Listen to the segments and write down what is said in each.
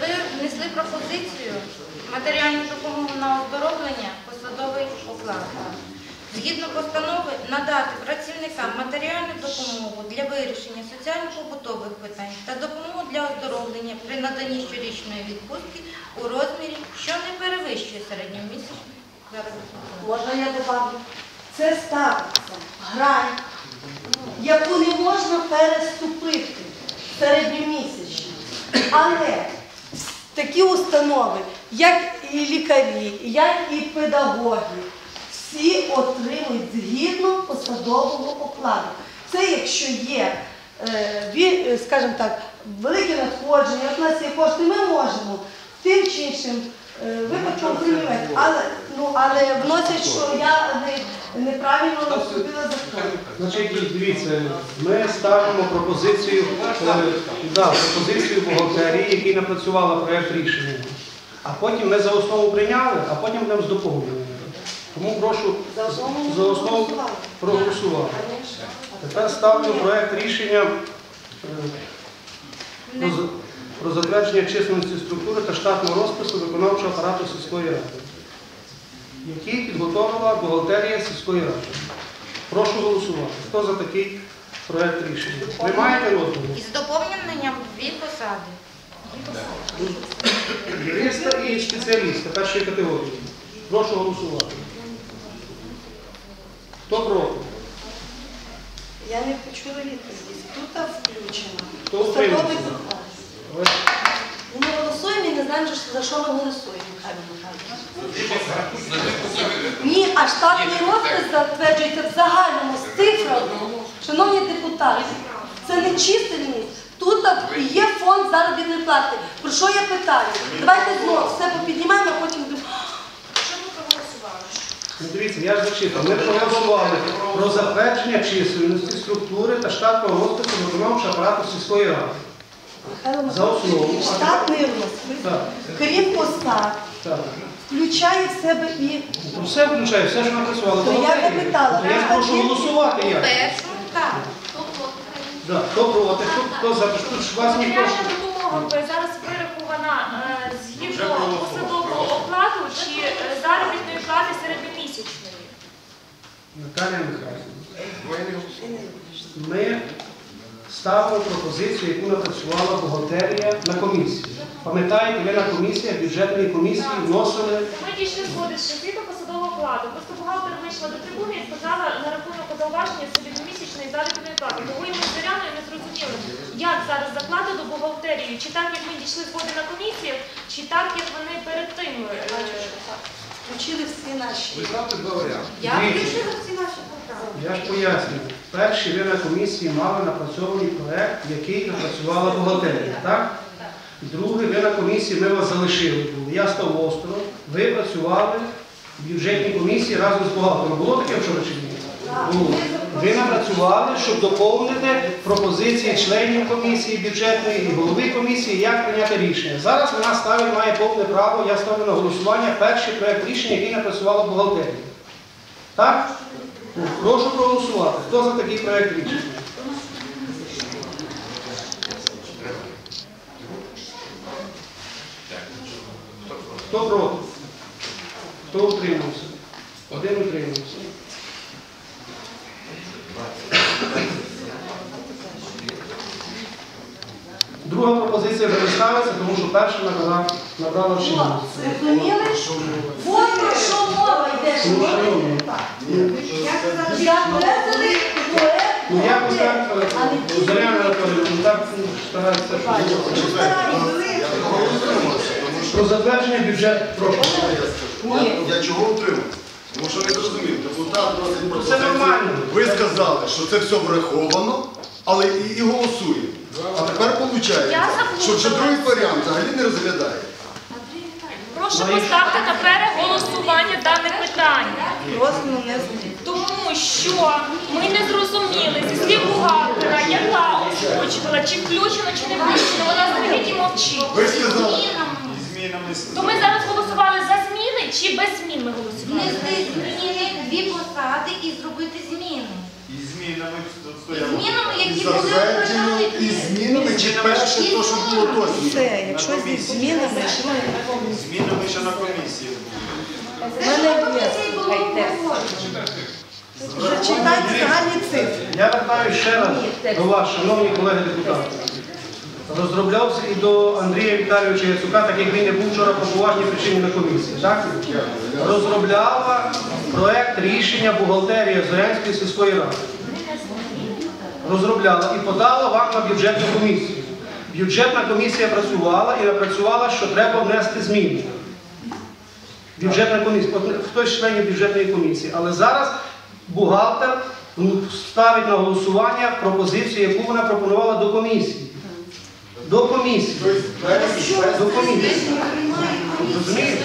ви внесли пропозицію матеріальну допомогу на оздоровлення посадовий оклад. Згідно постанови надати працівникам матеріальну допомогу для вирішення соціально-побутових питань та допомогу для оздоровлення при наданні щорічної відпустки у розмірі, що не перевищує середньомісячної заробітної. Можна я добавлю? Це ставиться грань, яку не можна переступити середньомісячно. Але такі установи, як і лікарі, як і педагоги, всі отримують згідно посадового окладу. Це якщо є, е, е, скажімо так, велике надходження, от у нас є кошти, ми можемо тим чи іншим е, випадком приймати. Ну, але вносять, що я не, неправильно розробила закон. Значить, дивіться, ми ставимо пропозицію, е, да, пропозицію бухгалтерії, який напрацювала проєкт рішення. А потім ми за основу прийняли, а потім будемо з доповненнями. Тому прошу За основу за основу проголосувати. Тепер ставлю проєкт рішення е, про, за- про затвердження численності структури та штатного розпису виконавчого апарату сільської ради, який підготовила бухгалтерія сільської ради. Прошу голосувати. Хто за такий проєкт рішення? Ви маєте роздуму? Із доповненням дві посади. Юриста і спеціаліста першої категорії. Прошу голосувати. Хто проти? Я не почула відповіді. Тут включено. Хто утримався? оклад. Ви- Ми голосуємо і не знаємо, за що ми голосуємо. Ні, а штатний розпис затверджується в загальному з цифрами. Шановні депутати, це не чисельність. Тут є фонд заробітної плати. Про що я питаю? Давайте знову все попіднімаємо, а потім будемо. Ну, Дивіться, я ж зачитав. Ми проголосували про затвердження чисельності, структури та штатного розпису виконавчого апарату сільської ради. Михайло За основу. Михайлович, штатний розпис, крім посад, так. включає в себе і Ну, Все включає, все, що напрацювали. То я запитала, То я ж прошу голосувати У як. першому так. Да. Хто проти, хто, хто за, тут ж вас ніхто. ж- Матеріальна допомога зараз вирахована е, згідно посадового окладу чи е, заробітної плати середньомісячної. Наталія Михайлівна. Ми ставимо пропозицію, яку напрацювала бухгалтерія на комісії. Пам'ятаєте, ви на комісії, бюджетній комісії вносили Ми дійшли згоди, що згідно посадового окладу. Просто бухгалтер вийшла до трибуни і сказала на рахунок зауваження середньомісячної заробітної плати. І ми з Зоряною не зрозуміли, як зараз закладено бухгалтерію, чи так, як ми дійшли згоди на комісії, чи так, як вони перед тим. е, включили всі наші. Ви знаєте два варіанти. Я включила всі наші поправки. Я ж пояснюю. Перші ви на комісії мали напрацьований проект, який напрацювала бухгалтерія, так? Другий, ви на комісії, ми вас залишили були. Я став осторонь, ви працювали в бюджетній комісії разом з бухгалтером. Було таке вчора чи ні? Було. Ви напрацювали, щоб доповнити пропозиції членів комісії бюджетної і голови комісії, як прийняти рішення. Зараз вона ставить, має повне право, я ставлю на голосування перший проект рішення, який напрацювала бухгалтерія. Так? Прошу проголосувати. Хто за такий проект рішення? Хто проти? Хто утримався? Один утримався. Друга пропозиція вже тому що перша набрала, набрала чинність. Зрозуміли? От про що мова йде, Ну, Ну якось так, Зоряна Анатолійовна. Про затвердження бюджету. Прошу. Я чого утримав? Тому що не зрозумів. Депутат просить Це пропозицію. нормально. Ви сказали, що це все враховано, але і, і голосуємо. А тепер виходить, що вже другий варіант взагалі не розглядає. Прошу поставити на переголосування дане питання. Просто не знаю. Тому що ми не зрозуміли зі слів бухгалтера, яка озвучувала, чи включено, чи не включено. Вона стоїть і мовчить. Ви сказали, То ми зараз голосували за зміни чи без змін ми голосували? Внести зміни дві посади і зробити зміни. І змінами Змінами, які були затверджено, і прийняті. змінами, чи перше, то, що було до змін? Все, якщо зі змінами, що Змінами ще на комісії. в мене є. Зачитайте загальні цифри. Я вертаю ще раз до вас, шановні колеги депутати. Розроблявся і до Андрія Віталійовича Яцука, так як він не був вчора по поважній причині на комісії. Так? Розробляла проект рішення бухгалтерія Зорянської сільської ради. Розробляла і подала вам на бюджетну комісію. Бюджетна комісія працювала і напрацювала, що треба внести зміни. Бюджетна комісія, хтось з членів бюджетної комісії. Але зараз бухгалтер ставить на голосування пропозицію, яку вона пропонувала до комісії. До комісії. До комісії. Розумієте?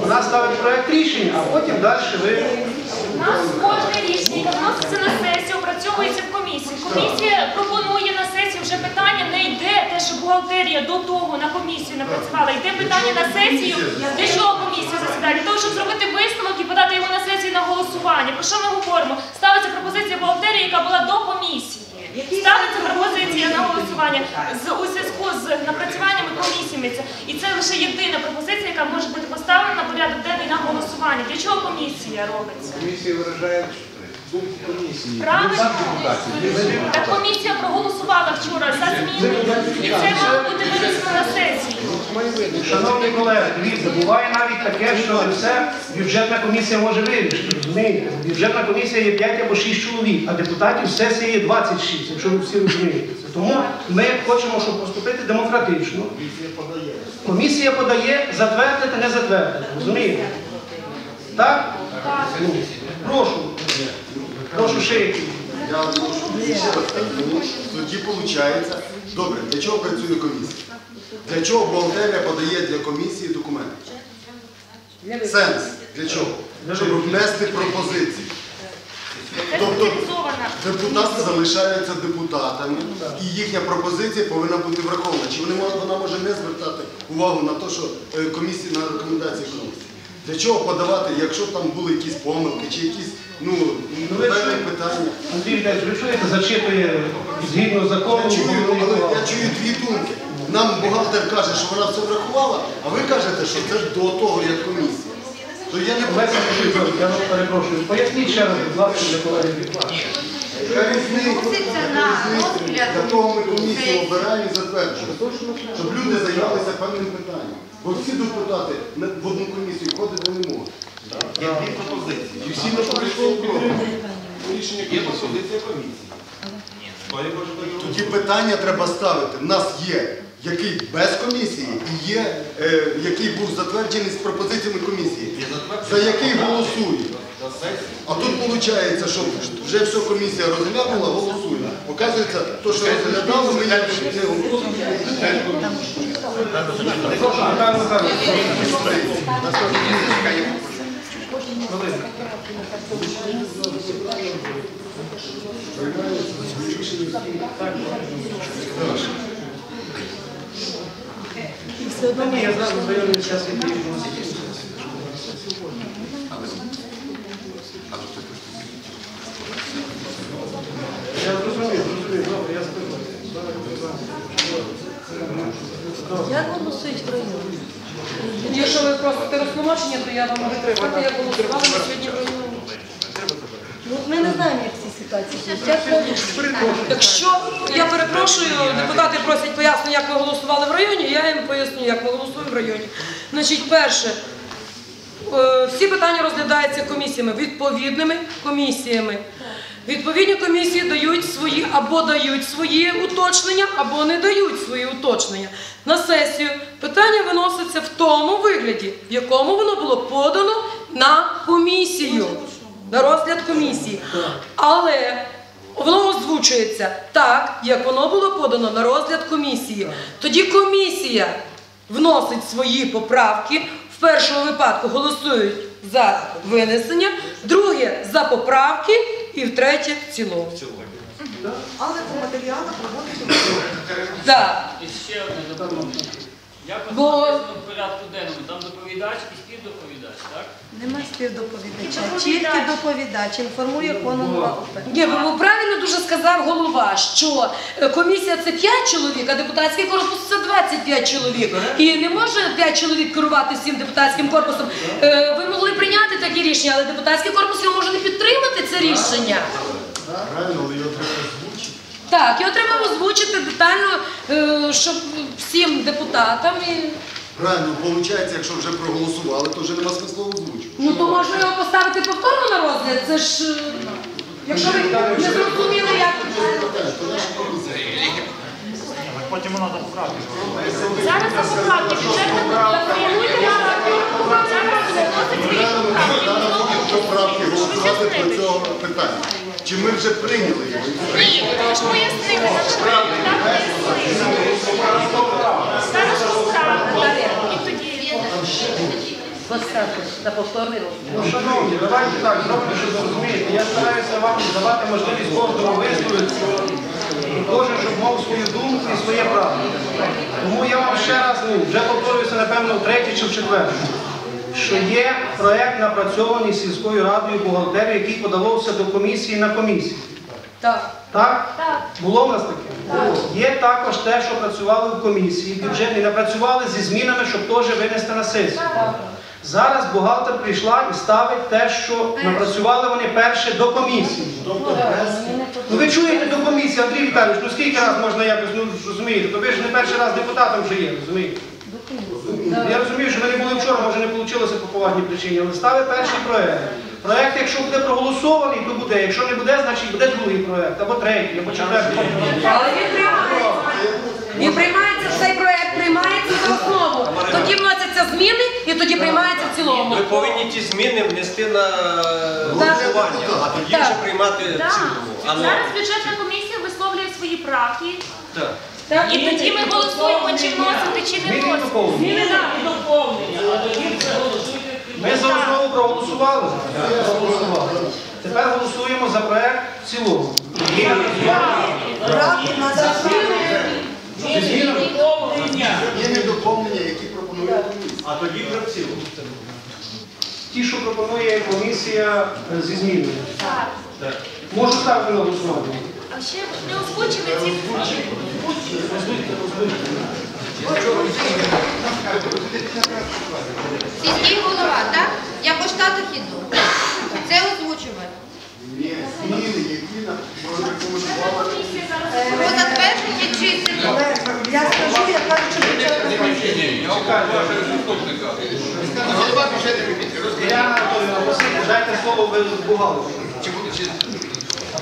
Вона ставить проект рішення, а потім далі ви. У нас кожне рішення, яке вноситься на сесію, опрацьовується в комісії. Комісія пропонує на сесію вже питання, не йде те, що бухгалтерія до того на комісію напрацювала. Йде питання на сесію, для чого комісія засідає? Для того, щоб зробити висновок і подати його на сесію на голосування. Про що ми говоримо? Ставиться пропозиція бухгалтерії, яка була до комісії. Ставиться пропозиція на голосування з у зв'язку з напрацюваннями комісіями. І це лише єдина пропозиція, яка може бути поставлена на порядок денний на голосування. Для чого комісія робиться? Комісія виражає думку комісії. Правильно? Так комісія проголосувала вчора за зміни, і це мало бути винесено на сесію. Шановні колеги, дивіться, буває навіть таке, що не все бюджетна комісія може вирішити. Розумієте? Бюджетна комісія є 5 або 6 чоловік, а депутатів в сесії є 26, якщо ви всі розумієте. Тому ми хочемо, щоб поступити демократично. Комісія подає затвердити, не затвердити. Розумієте? Так? Прошу. Прошу ще. Я можу ще раз кажу, тоді виходить, добре, для чого працює комісія? Для чого бухгалтерія подає для комісії документи? Сенс для чого? Щоб внести пропозиції. Тобто депутати залишаються депутатами, і їхня пропозиція повинна бути врахована. Чи вони вона може не звертати увагу на те, що е, комісія на рекомендації комісії? Для чого подавати, якщо там були якісь помилки, чи якісь ну, певні питання? Андрій Віталійович, ви чуєте, зачитує згідно закону. Я чую, але я чую дві думки. Нам бухгалтер каже, що вона все врахувала, а ви кажете, що це до того, як комісія. То я не Кошелько, я вас перепрошую. Поясніть ще раз, будь ласка, для колеги. Яка різниця? На розгляд Для того ми комісію обираємо і затверджуємо. Щоб люди займалися певним питанням. Бо всі депутати на- в одну комісію входити не можуть. Є дві пропозиції. І всі не прийшли Рішення є пропозиція комісії. Хто? Тоді питання треба ставити. В нас є який без комісії і є е, який був затверджений з пропозиціями комісії. За який голосують. А тут виходить, що вже все комісія розглянула, голосує. Оказується, то, що розглядали, ми як не голосуємо. Михайло Михайлович. І все одно ми Я зараз знайомий час відповідь. Я зрозумів, зрозумів. Добре, я спитаю. Як голосують в районі? Якщо ви просите розтлумачення, то я вам можу сказати, як голосували сьогодні в районі. Ну, ми не знаємо, як ці ситуації. Якщо я перепрошую, депутати просять пояснення, як ми голосували в районі, я їм поясню, як ми голосуємо в районі. Значить, перше, е, всі питання розглядаються комісіями, відповідними комісіями. Відповідні комісії дають свої або дають свої уточнення, або не дають свої уточнення. На сесію питання виноситься в тому вигляді, в якому воно було подано на комісію, на розгляд комісії. Але воно озвучується так, як воно було подано на розгляд комісії. Тоді комісія вносить свої поправки. В першому випадку голосують за винесення, друге за поправки і втретє в цілому. Але по матеріалах проводиться. Так. Як Бо- написано в порядку денному? Доповідач і співдоповідач, так? Нема співдоповідача, Доповідач. тільки доповідач інформує конума ОП. Ні, бо правильно дуже сказав голова, що е, комісія це 5 чоловік, а депутатський корпус це 25 чоловік. І не може 5 чоловік керувати всім депутатським корпусом. Е, Ви могли прийняти такі рішення, але депутатський корпус його може не підтримати це рішення. Правильно, але його треба озвучити. Так, його треба озвучити детально, е, щоб всім депутатам. І... Правильно, виходить, якщо вже проголосували, то вже нема смислу озвучувати. Ну то можна його поставити повторно на розгляд. Це ж е, якщо ви не зрозуміли, як. Потім вона поправки. Зараз на поправки бюджетна комісія. Зараз вносить свої поправки. Поправки голосувати по цього питання. Чи ми вже прийняли його? Ви ж пояснили, на що ви так пояснили. Зараз поправки. І тоді на повторний розгляд. Ну, шановні, давайте так, зробимо, що ви розумієте. Я стараюся вам давати можливість кожному висловитися. І кожен, щоб мав свою думку і своє право. Тому я вам ще раз, ну, вже повторююся, напевно, втретє чи в четверте, що є проект напрацьований сільською радою бухгалтерії, який подавався до комісії на комісії. Так. Так? так. Було в нас таке? Було. Є також те, що працювали в комісії бюджетній, напрацювали зі змінами, щоб теж винести на сесію. Зараз бухгалтер прийшла і ставить те, що напрацювали вони перше до комісії. Ну ви чуєте до комісії, Андрій Віталійович, ну скільки раз можна якось, ну розумієте, то ви ж не перший раз депутатом вже є, розумієте? Я розумію, що ви не були вчора, може не вийшло по поважній причині, але ставить перший проект. Проект, якщо буде проголосований, то буде. Якщо не буде, значить буде другий проект, або третій, або четвертий. Але він приймається. Він приймається, цей проект приймається за основу. Тоді вносяться зміни і тоді приймається в цілому. Ви повинні ті зміни внести на голосування, а тоді вже приймати в цілому. Зараз бюджетна комісія висловлює свої правки. Так. І тоді ми голосуємо, чи вносити, чи не Зміни і вносити. доповнення. Ми за основу проголосували. Проголосували. Тепер голосуємо за проект в цілому. Правки. Є недоповнення, які пропонує комісія. А тоді вже в цілому. Ті, що пропонує комісія е, зі змінами. Так. Можу ставити на голосування. Ще не озвучили ці Сільський голова, так? Я по штатах іду. Це озвучувати. Ні, зміни, які на- може рекомендували. комісії зараз. Про затвердження чисельності. Але я скажу, яка що бюджетна комісія. Діана Анатолійовна, Василь, дайте слово ви бухгалтеру.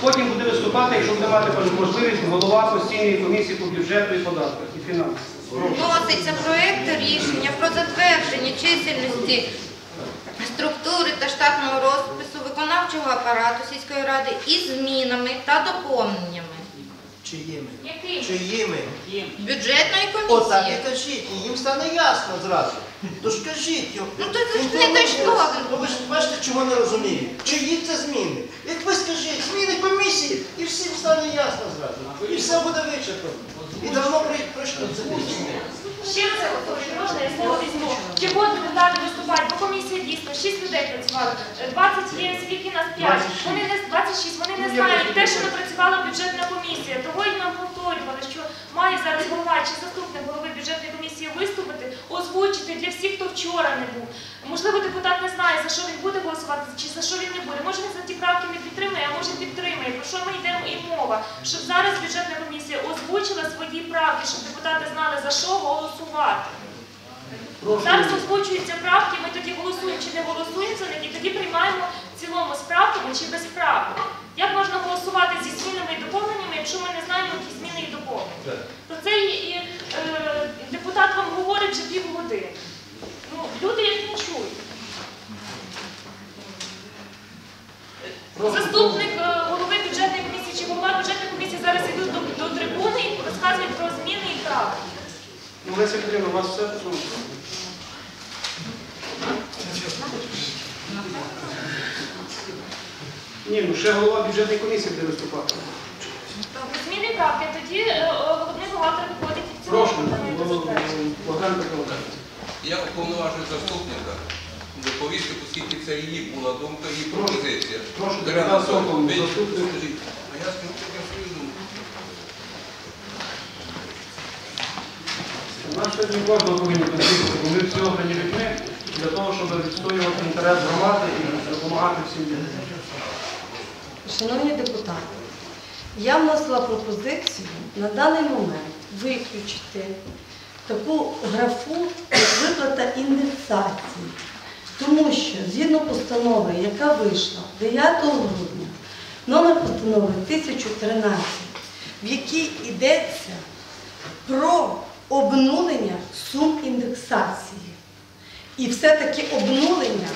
Потім буде виступати, якщо буде мати можливість, голова постійної комісії по бюджету і податках і фінансах. Вноситься проєкт рішення про затвердження чисельності структури та штатного розпису виконавчого апарату сільської ради із змінами та доповненнями Чиїми? Чиїми? бюджетної Отак комісії. і кажіть, і їм стане ясно зразу. То ж кажіть. його. Ну, то це ж не точно. Ну ви ж бачите, чого не розуміють. Чиї це зміни? Як ви скажіть, зміни комісії, і всім стане ясно зразу. І все буде вичерпано. І давно Ще раз я повторюю, можна я слово візьму. Чи будуть депутати виступати? Бо комісія дійсно 6 людей працювали. Е, 20 є, скільки нас 5. Вони не 26, вони не знають те, що напрацювала бюджетна комісія. Того і нам повторювали, що має зараз голова чи заступник голови бюджетної комісії виступити, озвучити для всіх, хто вчора не був. Можливо, депутат не знає, за що він буде голосувати, чи за що він не буде. Може він за ті правки не підтримує, а може підтримує. Про що ми йдемо і мова? Щоб зараз бюджетна комісія озвучила свої правки, щоб депутати знали, за що голосувати. Зараз озвучуються правки, ми тоді голосуємо чи не голосуємо за них, і тоді приймаємо в цілому з правками чи без правок. Як можна голосувати зі змінами і доповненнями, якщо ми не знаємо, які зміни і доповнення? Про це і, і е, депутат вам говорить вже півгодини. Ну, люди їх не чують. Заступник е, голови бюджетної комісії чи голова бюджетної комісії зараз йдуть до, до трибуни і розказують про зміни і правки. Ну, Леся Петрівна, у вас все цьому? Ні, ну ще голова бюджетної комісії буде виступати. Зміни правки, тоді е, головний бухгалтер виходить і в цілому Прошу, Богдан. Петрович. Я уповноважую заступника доповісти, оскільки це її була думка, її пропозиція. прошу, Дар'я депутат Сокол, заступник. А я скажу тільки свою думку. У нас сьогодні кожного повинні конфлікти, бо ми всі обрані людьми для того, щоб відстоювати інтерес громади і допомагати всім людям. Шановні депутати, я вносила пропозицію на даний момент виключити таку графу, як виплата індексації. Тому що згідно постанови, яка вийшла 9 грудня, номер постанови 1013, в якій йдеться про обнулення сум індексації. І все-таки обнулення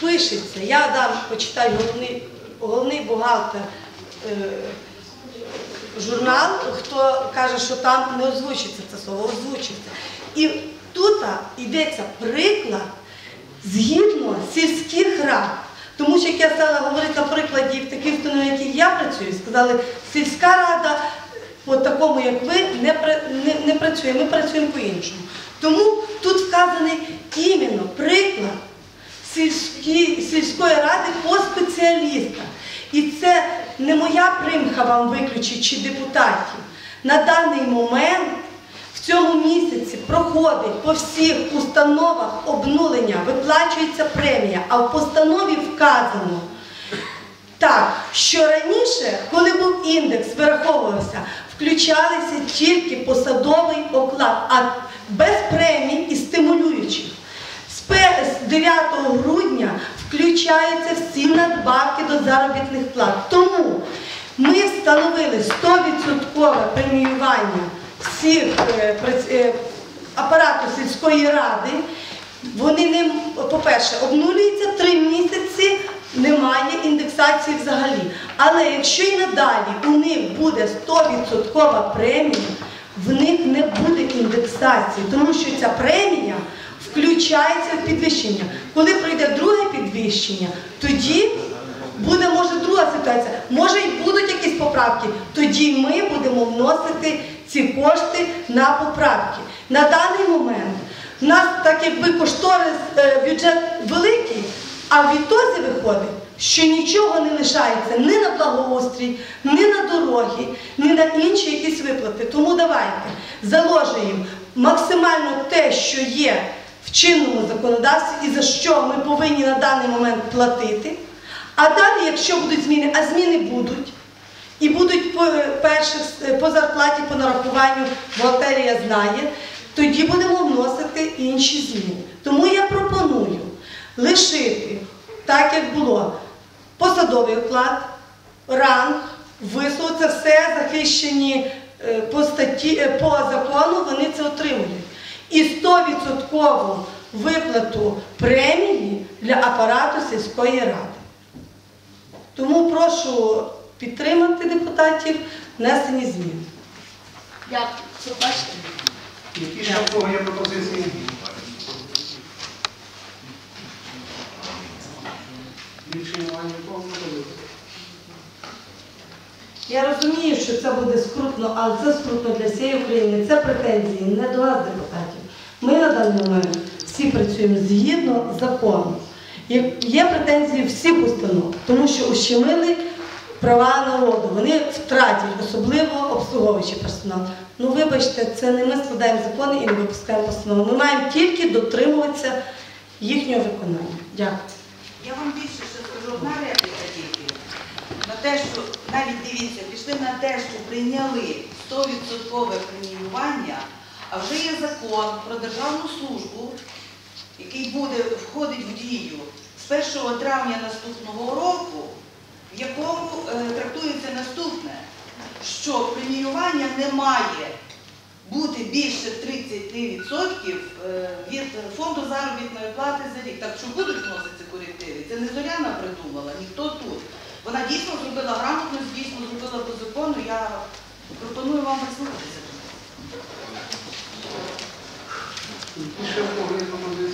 пишеться. Я дам почитаю головний, головний бухгалтер е, журнал, хто каже, що там не озвучиться це слово, озвучиться. І тут йдеться приклад згідно сільських рад. Тому що як я стала говорити на прикладі в таких установах, яких я працюю, сказали, сільська рада такому, як ви, не, не, не працює, ми працюємо по-іншому. Тому тут вказаний іменно приклад сільські, сільської ради по спеціалістах. І це не моя примха вам виключить чи депутатів. На даний момент в цьому місяці проходить по всіх установах обнулення, виплачується премія, а в постанові вказано. Так, що раніше, коли був індекс, вираховувався, включалися тільки посадовий оклад, а без премій і стимулюючих. З 9 грудня включаються всі надбавки до заробітних плат. Тому ми встановили 100% преміювання всіх е, е, апарату сільської ради. Вони не, по-перше, обнулюються три місяці, немає індексації взагалі. Але якщо і надалі у них буде 100% премія, в них не буде індексації, тому що ця премія включається в підвищення. Коли пройде друге підвищення, тоді буде може друга ситуація. Може і будуть якісь поправки. Тоді ми будемо вносити ці кошти на поправки. На даний момент у нас так якби кошторис е, бюджет великий, а в відтозі виходить, що нічого не лишається ні на благоустрій, ні на дороги, ні на інші якісь виплати. Тому давайте заложуємо максимально те, що є в чинному законодавстві і за що ми повинні на даний момент платити. А далі, якщо будуть зміни, а зміни будуть, і будуть по, перших, е, по зарплаті, по нарахуванню, бухгалтерія знає, тоді будемо вносити інші зміни. Тому я пропоную лишити, так як було, посадовий оклад, ранг, вислуг, це все захищені е, по, статті, е, по закону, вони це отримують. І 100% виплату премії для апарату сільської ради. Тому прошу підтримати депутатів внесені зміни. Дякую. Які ще в кого є пропозиції? Більше немає нікого Я розумію, що це буде скрутно, але це скрутно для всієї України. Це претензії не до нас, депутатів. Ми на даний момент всі працюємо згідно закону. Є- Є претензії всіх установ, тому що ущемили права народу. Вони втратять, особливо обслуговуючий персонал. Ну вибачте, це не ми складаємо закони і не випускаємо постанови. Ми маємо тільки дотримуватися їхнього виконання. Дякую. Я вам більше одна репліка тільки. На те, що навіть дивіться, пішли на те, що прийняли 100% преміювання, а вже є закон про державну службу, який буде входить в дію з 1 травня наступного року, в якому е, трактується наступне, що преміювання не має бути більше 30% е, від фонду заробітної плати за рік. Так що будуть вноситися корективи. Це не Зоряна придумала, ніхто тут. Вона дійсно зробила грамотно, дійсно зробила по закону. Я пропоную вам прислухатися. Ще кого є